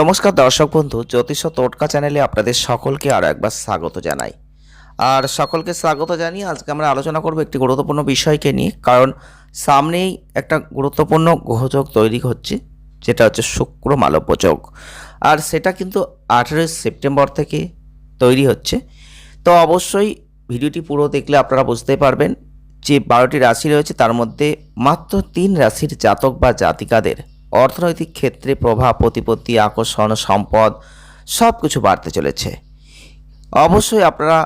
নমস্কার দর্শক বন্ধু, জ্যোতিষ টোটকা চ্যানেলে আপনাদের সকলকে আরও একবার স্বাগত জানাই। আর সকলকে স্বাগত জানিয়ে আজকে আমরা আলোচনা করব একটি গুরুত্বপূর্ণ বিষয়কে নিয়ে, কারণ সামনেই একটা গুরুত্বপূর্ণ গ্রহযোগ তৈরি হচ্ছে, যেটা হচ্ছে শুক্র মালব্য যোগ। আর সেটা কিন্তু আঠেরোই সেপ্টেম্বর থেকে তৈরি হচ্ছে। তো অবশ্যই ভিডিওটি পুরো দেখলে আপনারা বুঝতে পারবেন যে বারোটি রাশি রয়েছে, তার মধ্যে মাত্র তিন রাশির জাতক বা জাতিকাদের। অর্থনৈতিক ক্ষেত্রে প্রভাব, প্রতিপত্তি, আকর্ষণ, সম্পদ সব কিছু বাড়তে চলেছে। অবশ্যই আপনারা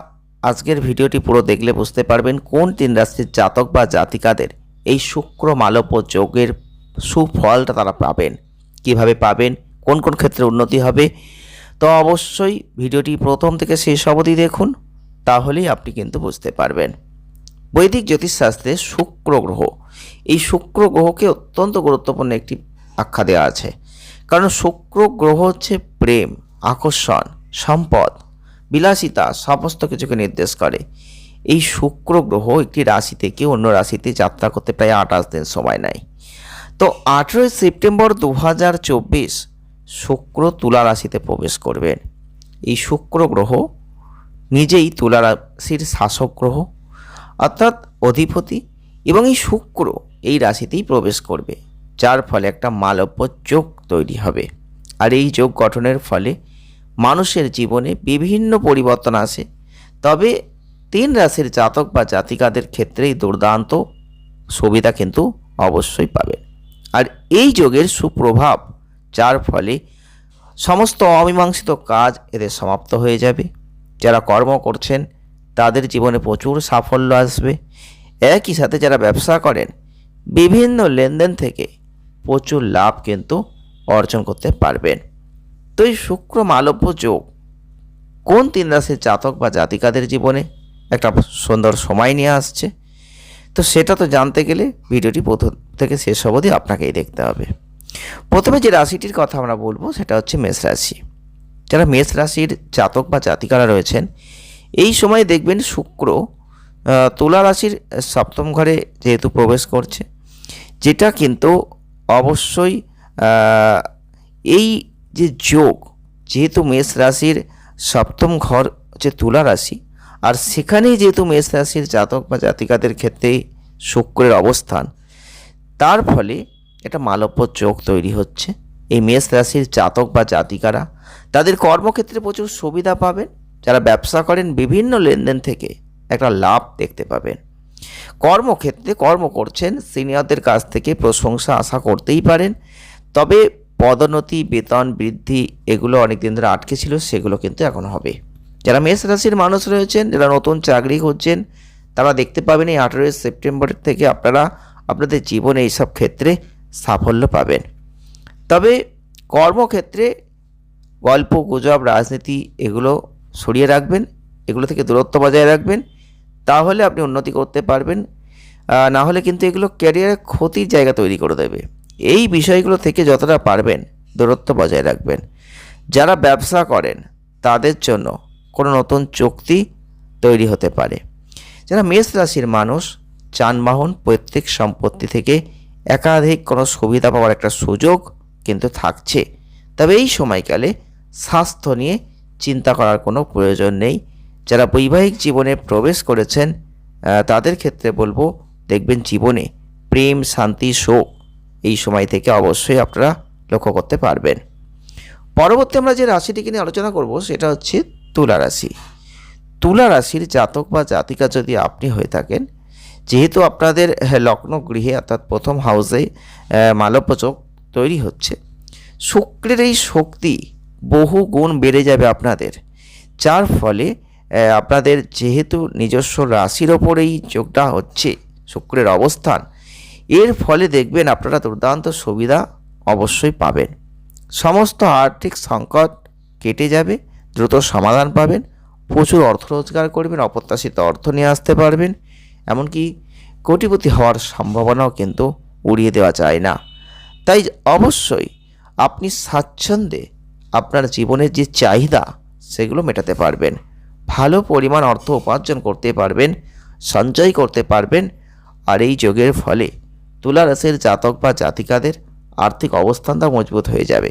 আজকের ভিডিওটি পুরো দেখলে বুঝতে পারবেন কোন তিন রাশির জাতক বা জাতিকাদের এই শুক্র মালব্য যোগের সুফলটা তারা পাবেন, কীভাবে পাবেন, কোন কোন ক্ষেত্রে উন্নতি হবে। তো অবশ্যই ভিডিওটি প্রথম থেকে শেষ অবধি দেখুন, তাহলেই আপনি কিন্তু বুঝতে পারবেন। বৈদিক জ্যোতিষশাস্ত্রে শুক্র গ্রহ, এই শুক্র গ্রহকে অত্যন্ত গুরুত্বপূর্ণ একটি আখ্যা দেওয়া আছে। কারণ শুক্র গ্রহ হচ্ছে প্রেম, আকর্ষণ, সম্পদ, বিলাসিতা, সমস্ত কিছুকে নির্দেশ করে। এই শুক্র গ্রহ একটি রাশি থেকে অন্য রাশিতে যাত্রা করতে প্রায় আঠাশ দিন সময় নেয়। তো আঠেরোই সেপ্টেম্বর দু হাজার চব্বিশ শুক্র তুলা রাশিতে প্রবেশ করবেন এই শুক্র গ্রহ নিজেই তুলা রাশির শাসক গ্রহ অর্থাৎ অধিপতি এবং এই শুক্র এই রাশিতেই প্রবেশ করবে। যার ফলে একটা মালব্য যোগ তৈরি হবে। আর এই যোগ গঠনের ফলে মানুষের জীবনে বিভিন্ন পরিবর্তন আসে। তবে তিন রাশির জাতক বা জাতিকাদের ক্ষেত্রেই দুর্দান্ত সুবিধা কিন্তু অবশ্যই পাবে। আর এই যোগের সুপ্রভাব, যার ফলে সমস্ত অমীমাংসিত কাজ এদের সমাপ্ত হয়ে যাবে। যারা কর্ম করছেন, তাদের জীবনে প্রচুর সাফল্য আসবে। একই সাথে যারা ব্যবসা করেন, বিভিন্ন লেনদেন থেকে প্রচুর লাভ কিন্তু অর্জন করতে পারবেন। তো এই শুক্র মালব্য যোগ, কোন তিন রাশির জাতক বা জাতিকাদের জীবনে একটা সুন্দর সময় নিয়ে আসছে? তো সেটা তো জানতে গেলে ভিডিওটি প্রথম থেকে শেষ অবধি আপনাকেই দেখতে হবে। প্রথমে যে রাশিটির কথা আমরা বলব সেটা হচ্ছে মেষ রাশি। যারা মেষ রাশির জাতক বা জাতিকারা রয়েছেন, এই সময় দেখবেন শুক্র তুলা রাশির সপ্তম ঘরে যেহেতু প্রবেশ করছে, যেটা কিন্তু অবশ্যই এই যে যোগ, যেহেতু মেষ রাশির সপ্তম ঘর হচ্ছে তুলা রাশি, আর সেখানেই যেহেতু মেষ রাশির জাতক বা জাতিকাদের ক্ষেত্রে শুক্রের অবস্থান, তার ফলে একটা মালব্য যোগ তৈরি হচ্ছে। এই মেষ রাশির জাতক বা জাতিকারা, তাদের কর্মক্ষেত্রে প্রচুর সুবিধা পাবেন। যারা ব্যবসা করেন, বিভিন্ন লেনদেন থেকে একটা লাভ দেখতে পাবেন। কর্মক্ষেত্রে কর্ম করছেন, সিনিয়রদের কাছ থেকে প্রশংসা আশা করতেই পারেন। তবে পদোন্নতি, বেতন বৃদ্ধি এগুলো অনেক দিন ধরে আটকে ছিল, সেগুলো কিন্তু এখন হবে। যারা মেষ রাশির মানুষ রয়েছেন, যারা নতুন চাকরি খুঁজছেন, তারা দেখতে পাবেন এই আঠেরোই সেপ্টেম্বর থেকে আপনারা আপনাদের জীবনে এইসব ক্ষেত্রে সাফল্য পাবেন। তবে কর্মক্ষেত্রে গল্প, গুজব, রাজনীতি এগুলো সরিয়ে রাখবেন, এগুলো থেকে দূরত্ব বজায় রাখবেন। তাহলে আপনি উন্নতি করতে পারবেন। না হলে কিন্তু এগুলো ক্যারিয়ারে ক্ষতির জায়গা তৈরি করে দেবে। এই বিষয়গুলো থেকে যতটা পারবেন দূরত্ব বজায় রাখবেন। যারা ব্যবসা করেন, তাদের জন্য কোনো নতুন চুক্তি তৈরি হতে পারে। যারা মেষ রাশির মানুষ, যানবাহন, পৈতৃক সম্পত্তি থেকে একাধিক কোনো সুবিধা পাওয়ার একটা সুযোগ কিন্তু থাকছে। তবে এই সময়কালে স্বাস্থ্য নিয়ে চিন্তা করার কোনো প্রয়োজন নেই। যারা বৈবাহিক জীবনে প্রবেশ করেছেন তাদের ক্ষেত্রে বলব দেখবেন জীবনে প্রেম শান্তি শোক এই সময় থেকে অবশ্যই আপনারা লক্ষ্য করতে পারবেন। পরবর্তী আমরা যে রাশিটিকে নিয়ে আলোচনা করব সেটা হচ্ছে তুলা রাশি। তুলা রাশির জাতক বা জাতিকা যদি আপনি হয়ে থাকেন যেহেতু আপনাদের হ্যাঁ, লগ্ন গৃহে অর্থাৎ প্রথম হাউসে আহ, মালব্যচক তৈরি হচ্ছে শুক্রের এই শক্তি বহু গুণ বেড়ে যাবে আপনাদের যার ফলে আপনাদের যেহেতু নিজস্ব রাশির ওপরেই যোগটা হচ্ছে, শুক্রের অবস্থান, এর ফলে দেখবেন আপনারা দুর্দান্ত সুবিধা অবশ্যই পাবেন। সমস্ত আর্থিক সংকট কেটে যাবে, দ্রুত সমাধান পাবেন, প্রচুর অর্থ রোজগার করবেন, অপ্রত্যাশিত অর্থ নিয়ে আসতে পারবেন, এমনকি কোটিপতি হওয়ার সম্ভাবনাও কিন্তু উড়িয়ে দেওয়া যায় না। তাই অবশ্যই আপনি স্বাচ্ছন্দ্যে আপনার জীবনের যে চাহিদা, সেগুলো মেটাতে পারবেন। ভালো পরিমাণ অর্থ উপার্জন করতে পারবেন, সঞ্চয় করতে পারবেন, আর এই যোগের ফলে তুলা রাশির জাতক বা জাতিকাদের আর্থিক অবস্থানটা মজবুত হয়ে যাবে।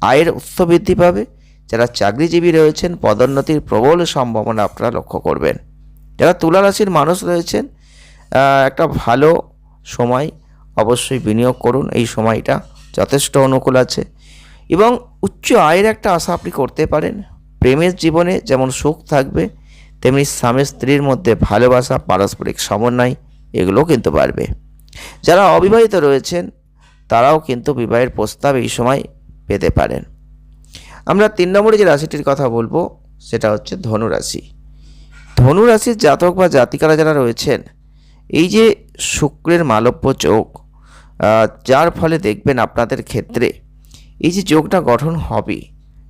আয়ের উৎস বৃদ্ধি পাবে, যারা চাকরিজীবী রয়েছেন, পদোন্নতির প্রবল সম্ভাবনা আপনারা লক্ষ্য করবেন। যারা তুলা রাশির মানুষ রয়েছেন একটা ভালো সময় অবশ্যই বিনিয়োগ করুন, এই সময়টা যথেষ্ট অনুকূল আছে। এবং উচ্চ আয়ের একটা আশা আপনি করতে পারেন প্রেমের জীবনে যেমন সুখ থাকবে, তেমনি স্বামী স্ত্রীর মধ্যে ভালোবাসা, পারস্পরিক সমন্বয় এগুলোও কিন্তু বাড়বে। যারা অবিবাহিত রয়েছেন, তারাও কিন্তু বিবাহের প্রস্তাব এই সময় পেতে পারেন। আমরা তিন নম্বরে যে রাশিটির কথা বলব, সেটা হচ্ছে ধনুরাশি। ধনুরাশির জাতক বা জাতিকারা যারা রয়েছেন, এই যে শুক্রের মালব্য যোগ যার ফলে দেখবেন আপনাদের ক্ষেত্রে এই যে যোগটা গঠন হবে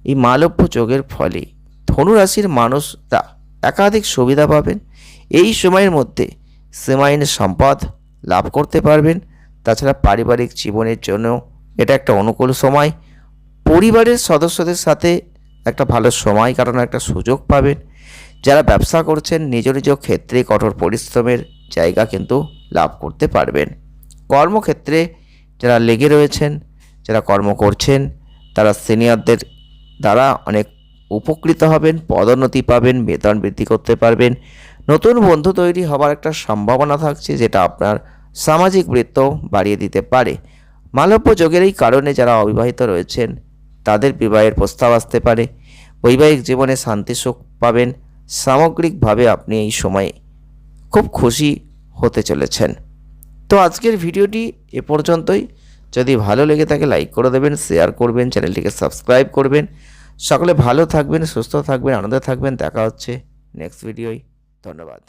এই মালব্য যোগের ফলে ধনুরাশির মানুষরা একাধিক সুবিধা পাবেন। এই সময়ের মধ্যে সীমাহীন সম্পদ লাভ করতে পারবেন। তাছাড়া পারিবারিক জীবনের জন্য এটা একটা অনুকূল সময়। পরিবারের সদস্যদের সাথে একটা ভালো সময় কাটানোর একটা সুযোগ পাবেন। যারা ব্যবসা করছেন, নিজ নিজ ক্ষেত্রে কঠোর পরিশ্রমের জায়গা কিন্তু লাভ করতে পারবেন। কর্মক্ষেত্রে যারা লেগে রয়েছেন, যারা কর্ম করছেন, তারা সিনিয়রদের দ্বারা অনেক উপকৃত হবেন, পদোন্নতি পাবেন, বেতন বৃদ্ধি করতে পারবেন। নতুন বন্ধু তৈরি হবার একটা সম্ভাবনা থাকছে যেটা আপনার সামাজিক বৃত্ত বাড়িয়ে দিতে পারে। মালব্য যোগের এই কারণে যারা অবিবাহিত রয়েছেন, তাদের বিবাহের প্রস্তাব আসতে পারে। বৈবাহিক জীবনে শান্তি সুখ পাবেন। সামগ্রিকভাবে আপনি এই সময়ে খুব খুশি হতে চলেছেন। তো আজকের ভিডিওটি এ পর্যন্তই। যদি ভালো লেগে থাকে লাইক করে দেবেন শেয়ার করবেন চ্যানেলটিকে সাবস্ক্রাইব করবেন। সকলে ভালো থাকবেন, সুস্থ থাকবেন, আনন্দে থাকবেন। দেখা হচ্ছে নেক্সট ভিডিওয় ধন্যবাদ।